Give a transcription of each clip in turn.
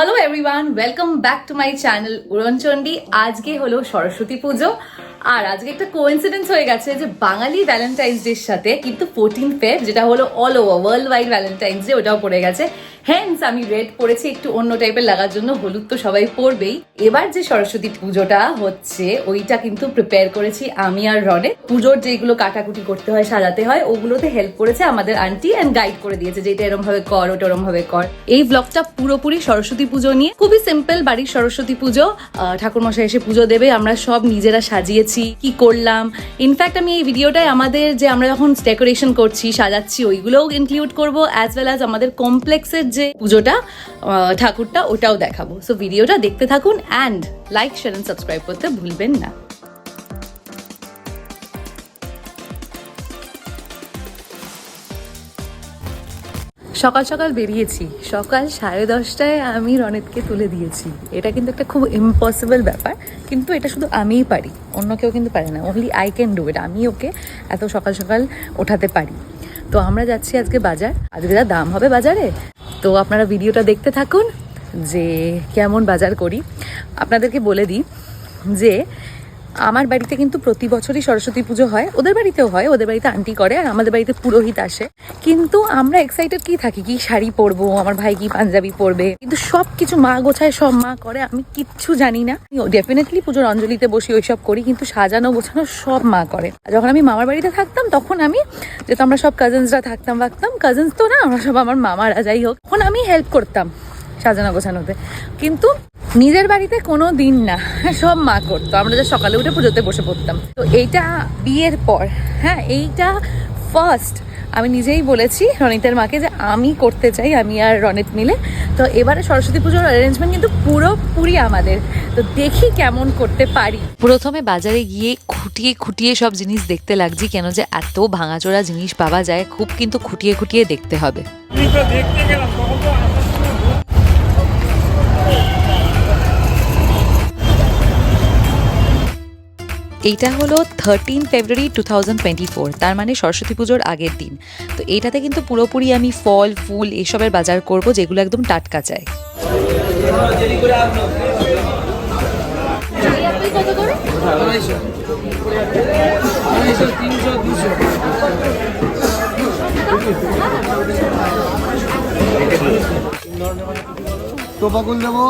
Hello everyone welcome back to my channel Uronchondi আজকে হলো সরস্বতী পুজো। আর আজকে একটা কোইন্সিডেন্স হয়ে গেছে যে বাঙালি ভ্যালেন্টাইন্স ডের সাথে কিন্তু ফোরটিন ফেব যেটা হলো all over world wide Valentine's day ওটাও পড়ে গেছে। হ্যান্স আমি রেড পরেছি একটু অন্য টাইপের লাগার জন্য, হলুদ তো সবাই পরবেই এবার যে সরস্বতী পুজোটা হচ্ছে, ওইটা কিন্তু প্রিপেয়ার করেছি আমি আর রনে। পুজোর যেগুলো কাটাকুটি করতে হয়, সাজাতে হয়, ওগুলোতে হেল্প করেছে আমাদের আন্টি অ্যান্ড গাইড করে দিয়েছে যে এটা এরম ভাবে কর, ওটা এরম ভাবে কর। এই ব্লগটা পুরোপুরি সরস্বতী পুজো নিয়ে, খুবই সিম্পল বাড়ির সরস্বতী পুজো। ঠাকুর মশাই এসে পুজো দেবে, আমরা সব নিজেরা সাজিয়েছি কি করলাম। ইনফ্যাক্ট আমি এই ভিডিওটায় আমাদের যে আমরা যখন ডেকোরেশন করছি, সাজাচ্ছি, ওইগুলোও ইনক্লুড করব অ্যাজ ওয়েল অ্যাজ আমাদের কমপ্লেক্সের যে পুজোটা ঠাকুরটা, ওটাও দেখাবো। সো ভিডিওটা দেখতে থাকুন অ্যান্ড লাইক শেয়ার সাবস্ক্রাইব করতে ভুলবেন না। সকাল সকাল বেরিয়েছি। সকাল সাড়ে দশটায় আমি রনেতকে তুলে দিয়েছি। এটা কিন্তু একটা খুব ইম্পসিবল ব্যাপার, কিন্তু এটা শুধু আমিই পারি। অন্য কেউ কিন্তু পারে না। Only I can do it আমি ওকে এত সকাল সকাল ওঠাতে পারি। তো আমরা যাচ্ছি আজকে বাজার। আজকে যা দাম হবে বাজারে। তো আপনারা ভিডিওটা দেখতে থাকুন যে কেমন বাজার করি। আপনাদেরকে বলে দিই যে আমার বাড়িতে কিন্তু প্রতি বছরই সরস্বতী পুজো হয়। ওদের বাড়িতেও হয়, ওদের বাড়িতে আন্টি করে আর আমাদের বাড়িতে পুরোহিত আসে। কিন্তু আমরা এক্সাইটেড কি থাকি? কি শাড়ি পরবো? আমার ভাই কি পাঞ্জাবি পরবে? কিন্তু সব কিছু মা গোছায়, সব মা করে, আমি কিচ্ছু জানি না। ডেফিনেটলি পুজোর অঞ্জলিতে বসি, ওইসব করি, কিন্তু সাজানো গোছানো সব মা করে। যখন আমি মামার বাড়িতে থাকতাম, তখন আমি যেহেতু আমরা সব কাজিনসরা থাকতাম থাকতাম কাজিনস তো না, আমরা সব আমার মামারা, যাই হোক, তখন আমি হেল্প করতাম। সাজানো গোছানোতে। কিন্তু নিজের বাড়িতে কোনো দিন না সব মা করতো। আমরা যা সকালে উঠে পুজোতে বসে পড়তাম। তো এইটা বিয়ের পর হ্যাঁ এইটা ফার্স্ট আমি নিজেই বলেছি রনিতের মাকে যে আমি করতে চাই আমি আর রনিত মিলে। তো এবারে সরস্বতী পুজোর অ্যারেঞ্জমেন্ট কিন্তু পুরোপুরি আমাদের। তো দেখি কেমন করতে পারি। প্রথমে বাজারে গিয়ে খুঁটিয়ে খুঁটিয়ে সব জিনিস দেখতে লাগছি কেন যে এত ভাঙাচোরা জিনিস পাওয়া যায় খুব কিন্তু খুঁটিয়ে খুঁটিয়ে দেখতে হবে। এইটা হলো thirteen February two thousand twenty four তার মানে সরস্বতী পুজোর আগের দিন। তো এইটাতে কিন্তু পুরোপুরি আমি ফল, ফুল এসবের বাজার করব যেগুলো একদম টাটকা চাই। টোপাকুল দেবো।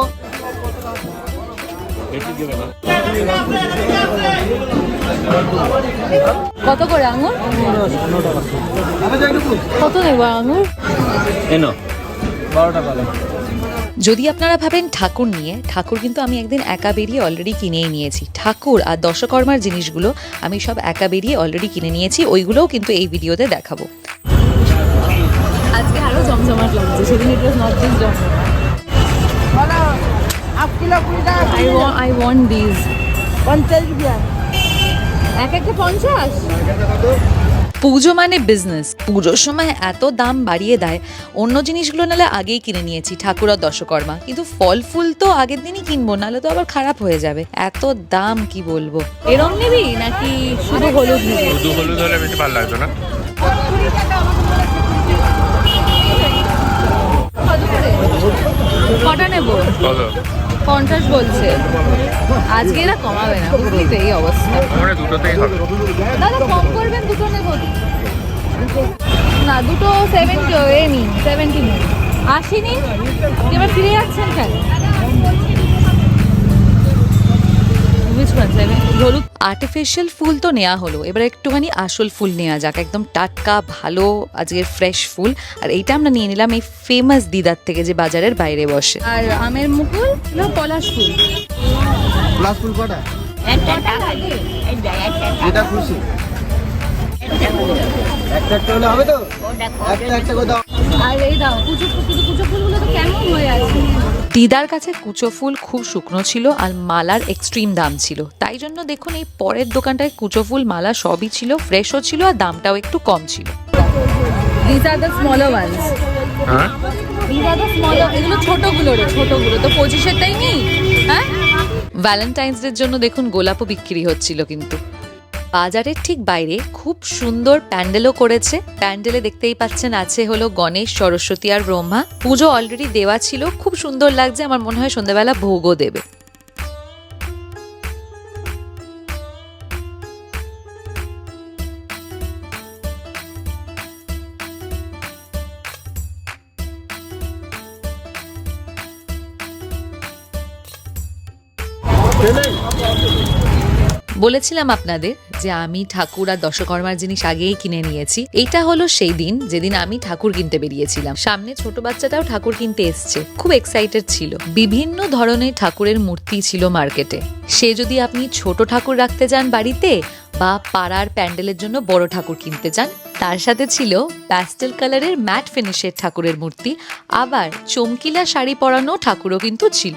কত করে আঙুর? কত নেব আঙুর? এনো। বারো টাকা যদি আপনারা ভাবেন ঠাকুর নিয়ে ঠাকুর কিন্তু আমি একদিন একা বেরিয়ে অলরেডি কিনেই নিয়েছি। ঠাকুর আর দশকর্মার জিনিসগুলো আমি সব একা বেরিয়ে অলরেডি কিনে নিয়েছি ওইগুলোও কিন্তু এই ভিডিওতে দেখাবো। আজকে আরও জমজমাট লাগছে সেদিন ইট ওয়াজ নট দিস জমজমাট। I want I want this পঞ্চাশ রুপিয়া এক একটা পঞ্চাশ? পুজো মানে বিজনেস পুজোর সময় এত দাম বাড়িয়ে দেয়। অন্য জিনিসগুলো নালে আগেই কিনে নিয়েছি ঠাকুর আর দশকর্মা। কিন্তু ফল ফুল তো আগের দিনই কিনবো নাহলে তো আবার খারাপ হয়ে যাবে। এত দাম কি বলব? এরম নিবি নাকি শুধু হলুদ নিবি? শুধু হলুদ হলে বেশি ভালো লাগতো না? কটা নেব পঞ্চাশ বলছে। আজকে এরা কমাবে না বুঝলি তো এই অবস্থা। দুটোতেই হবে। দাদা কম করবেন দুটো নেব না দুটো সেভেন্টি এ নিন সেভেন্টি নিন। আশি নিন এবার ফিরে যাচ্ছেন কেন? হলুদ আর্টিফিশিয়াল ফুল তো নেওয়া হলো। এবার একটুখানি আসল ফুল নেওয়া যাক। একদম টাটকা ভালো আজকের ফ্রেশ ফুল। আর এইটা আমরা নিয়ে নিলাম এই ফেমাস দিদার থেকে যে বাজারের বাইরে বসে। আর আমের মুকুল না পলাশ ফুল? প্লাস ফুল কটা? এটা খুশি। একটা একটা হলে হবে তো? একটা একটা করে দাও। আর এই দাও কুচো কুচো কুচো দিদার কাছে কুচো ফুল খুব শুকনো ছিল আর মালার এক্সট্রিম দাম ছিল। তাই জন্য দেখুন এই পরের দোকানটায় কুচো ফুল মালা সবই ছিল ফ্রেশও ছিল আর দামটাও একটু কম ছিল। হ্যাঁ? এগুলো ছোটগুলো রে ছোটগুলো। তো পঁচিশেরটাই নেই হ্যাঁ? ভ্যালেন্টাইন্স ডের জন্য দেখুন গোলাপও বিক্রি হচ্ছিল কিন্তু। বাজারের ঠিক বাইরে খুব সুন্দর প্যান্ডেলও করেছে। প্যান্ডেলে দেখতেই পাচ্ছেন আছে হলো গণেশ, সরস্বতী আর ব্রহ্মা। পুজো অলরেডি দেওয়া ছিল। খুব সুন্দর লাগছে, আমার মনে হয় সন্ধ্যাবেলা ভোগও দেবে। বলেছিলাম আপনাদের যে আমি ঠাকুর আর দশকর্মার জিনিস আগেই কিনে নিয়েছি। এইটা হলো সেই দিন যেদিন আমি ঠাকুর কিনতে বেরিয়েছিলাম। সামনে ছোট বাচ্চাটাও ঠাকুর কিনতে এসছে। খুব এক্সাইটেড ছিল। বিভিন্ন ধরনের ঠাকুরের মূর্তি ছিল মার্কেটে সে যদি আপনি ছোট ঠাকুর রাখতে যান বাড়িতে বা পাড়ার প্যান্ডেলের জন্য বড় ঠাকুর কিনতে চান তার সাথে ছিল প্যাস্টেল কালারের ম্যাট ফিনিশের ঠাকুরের মূর্তি, আবার চমকিলা শাড়ি পরানো ঠাকুরও কিন্তু ছিল।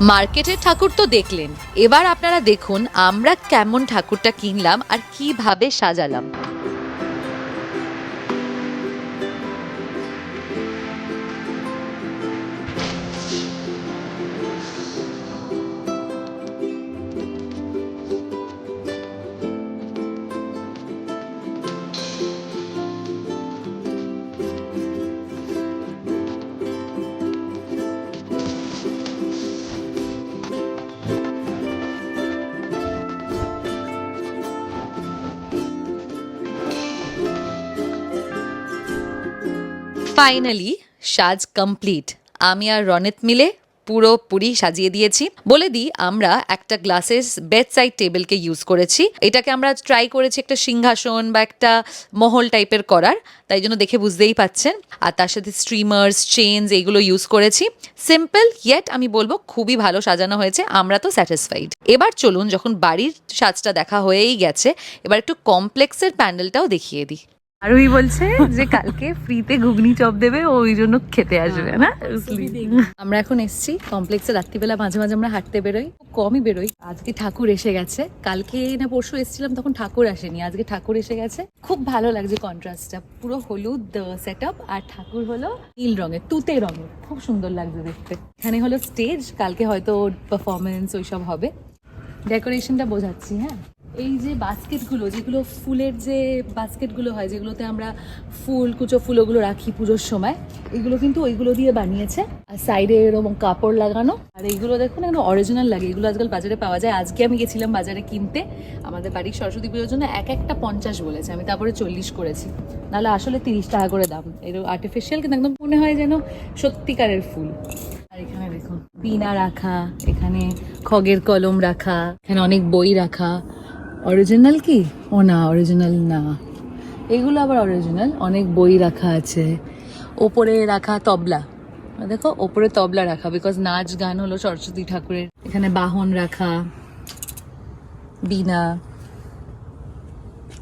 মার্কেটের ঠাকুর তো দেখলেন। এবার আপনারা দেখুন আমরা কেমন ঠাকুরটা কিনলাম আর কীভাবে সাজালাম। ফাইনালি সাজ কমপ্লিট আমি আর রনেত মিলে পুরোপুরি সাজিয়ে দিয়েছি। বলে দিই, আমরা একটা গ্লাসের বেড সাইড টেবিলকে ইউজ করেছি। এটাকে আমরা ট্রাই করেছি একটা সিংহাসন বা একটা মহল টাইপের করার। তাই জন্য দেখে বুঝতেই পাচ্ছেন। আর তার সাথে স্ট্রিমার্স চেনস এইগুলো ইউজ করেছি। সিম্পল ইয়েট আমি বলব খুবই ভালো সাজানো হয়েছে। আমরা তো স্যাটিসফাইড এবার চলুন, যখন বাড়ির সাজটা দেখা হয়েই গেছে, এবার একটু কমপ্লেক্সের প্যান্ডেলটাও দেখিয়ে দিই। আরোই বলছে যে কালকে ফ্রিতে ঘুগনি চপ দেবে ওই জন্য খেতে আসবে না? আমরা এখন এসছি কমপ্লেক্সে রাত্রিবেলা মাঝে মাঝে আমরা হাঁটতে বেরোই খুব কমই বেরোই। আজকে ঠাকুর এসে গেছে। কালকে না পরশু এসেছিলাম তখন ঠাকুর আসেনি। আজকে ঠাকুর এসে গেছে। খুব ভালো লাগছে কন্ট্রাস্টটা পুরো হলুদ সেট আর ঠাকুর হলো নীল রঙের তুতে রঙের। খুব সুন্দর লাগছে দেখতে। এখানে হলো স্টেজ কালকে হয়তো পারফরমেন্স ওইসব হবে। ডেকোরেশনটা বোঝাচ্ছি হ্যাঁ? এই যে বাস্কেটগুলো, যেগুলো ফুলের যে বাস্কেটগুলো হয়, যেগুলোতে আমরা ফুল, কুচো ফুল ওগুলো রাখি পুজোর সময়, এগুলো কিন্তু ওইগুলো দিয়ে বানিয়েছে। আর সাইডে এরকম কাপড় লাগানো। আর এইগুলো দেখুন, একদম অরিজিনাল লাগে। এগুলো আজকাল বাজারে পাওয়া যায়। আজকে আমি গেছিলাম বাজারে কিনতে। আমাদের বাড়ির সরস্বতী পুজোর জন্য এক একটা পঞ্চাশ বলেছে। আমি তারপরে চল্লিশ করেছি। নাহলে আসলে তিরিশ টাকা করে দাম। এরকম আর্টিফিশিয়াল কিন্তু একদম মনে হয় যেন সত্যিকারের ফুল। আর এখানে দেখুন পিনা রাখা, এখানে খগের কলম রাখা, এখানে অনেক বই রাখা। অরিজিনাল কি ও না অরিজিনাল না এগুলো আবার অরিজিনাল অনেক বই রাখা আছে ওপরে রাখা তবলা দেখো ওপরে তবলা রাখা বিকজ নাচ গান হলো সরস্বতী ঠাকুরের এখানে বাহন রাখা बीना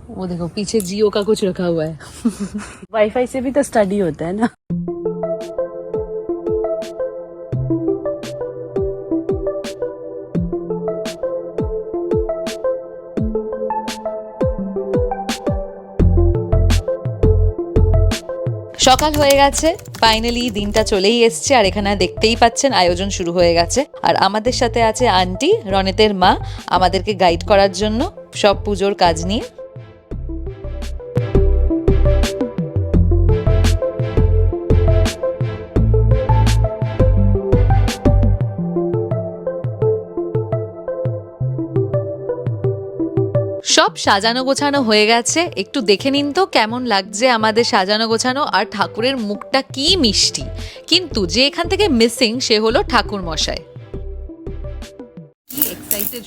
वो देखो पीछे जियो का कुछ रखा हुआ है वाईफाई से भी तो स्टडी होता है ना সকাল হয়ে গেছে ফাইনালি দিনটা চলেই এসছে, আর এখানে দেখতেই পাচ্ছেন, আয়োজন শুরু হয়ে গেছে। আর আমাদের সাথে আছে আন্টি, রনেতের মা, আমাদেরকে গাইড করার জন্য সব পুজোর কাজ নিয়ে। সাজানো গোছানো হয়ে গেছে। একটু দেখে নিন তো কেমন লাগছে আমাদের সাজানো গোছানো আর ঠাকুরের মুখটা কি মিষ্টি। কিন্তু যে এখান থেকে মিসিং সে হলো ঠাকুর মশাই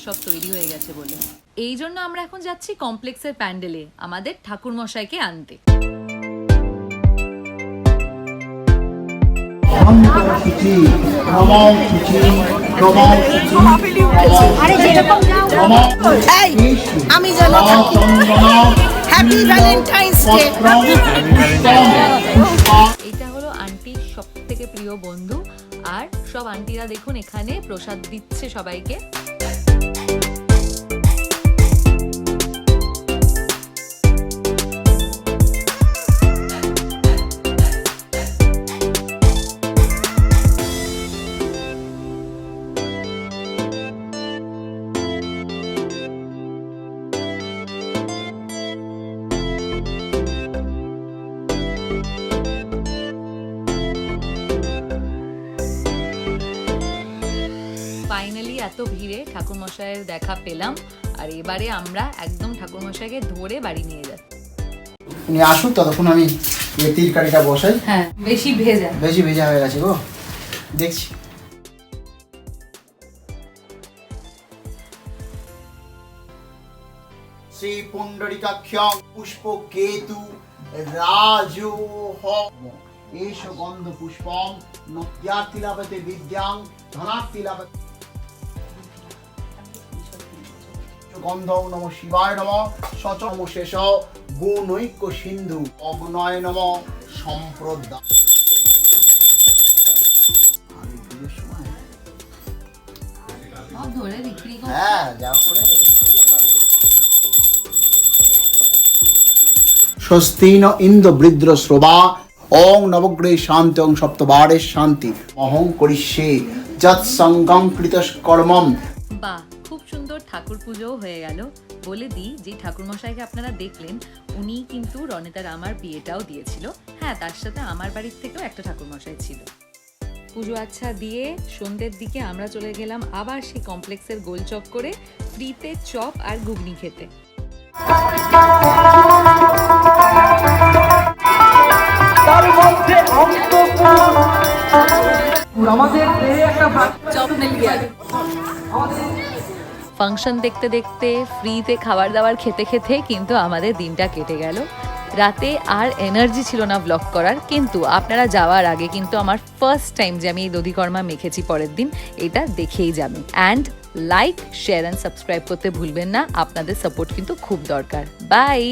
সব তৈরি হয়ে গেছে বলে। এই জন্য আমরা এখন যাচ্ছি কমপ্লেক্সের প্যান্ডেলে আমাদের ঠাকুর মশাইকে আনতে। আমি যেন হ্যাপি ভ্যালেন্টাইন্স ডে এটা হলো আন্টির সব থেকে প্রিয় বন্ধু। আর সব আন্টিরা দেখুন এখানে প্রসাদ দিচ্ছে সবাইকে। ঠাকুরমশাইয়ের দেখা পেলাম। আর এবারে আমরা একদম ঠাকুরমশাইকে ধরে বাড়ি নিয়ে যাচ্ছি। উনি আসুন ততক্ষণ আমি এই তরকারিটা বসাই। হ্যাঁ বেশি ভেজা। বেশি ভেজা হয়ে গেছে গো। দেখছি। শ্রী পুণ্ডরিকাক্ষং পুষ্প কেতু রাজো এষ গন্ধ পুষ্পম নব্যার্থী লাভতে বিদ্যাং ধনার্থী লাভতে গন্ধ নম শিবায় নম সচম শেষ গুণৈক্য সিন্ধু অগ্নয় নম সম্প্রদা। ধরে বিক্রি হ্যাঁ যা করে। স্বস্তিন ইন্দ্র বৃদ্র শ্রবা ওং নবগ্রহে শান্তি ওং সপ্তবারে শান্তি। অহং করিষ্যে যৎ সঙ্গম কৃত ঠাকুর পুজোও হয়ে গেল। বলে দিই যে ঠাকুরমশাইকে আপনারা দেখলেন উনি কিন্তু রনেতার আমার বিয়েটাও দিয়েছিল। হ্যাঁ তার সাথে আমার বাড়ির থেকেও একটা ঠাকুরমশাই ছিল। পুজো আচ্ছা দিয়ে সন্ধ্যের দিকে আমরা চলে গেলাম আবার সেই কমপ্লেক্সের গোল চক করে ফ্রিতে চপ আর ঘুগনি খেতে। ফাংশন দেখতে দেখতে, ফ্রিতে খাবার দাবার খেতে খেতে কিন্তু আমাদের দিনটা কেটে গেল। রাতে আর এনার্জি ছিল না ব্লগ করার, কিন্তু আপনারা যাওয়ার আগে কিন্তু আমার ফার্স্ট টাইম যে আমি এই দধিকর্মা মেখেছি পরের দিন, এটা দেখেই যাবেন। And like share and subscribe করতে ভুলবেন না, আপনাদের সাপোর্ট কিন্তু খুব দরকার। বাই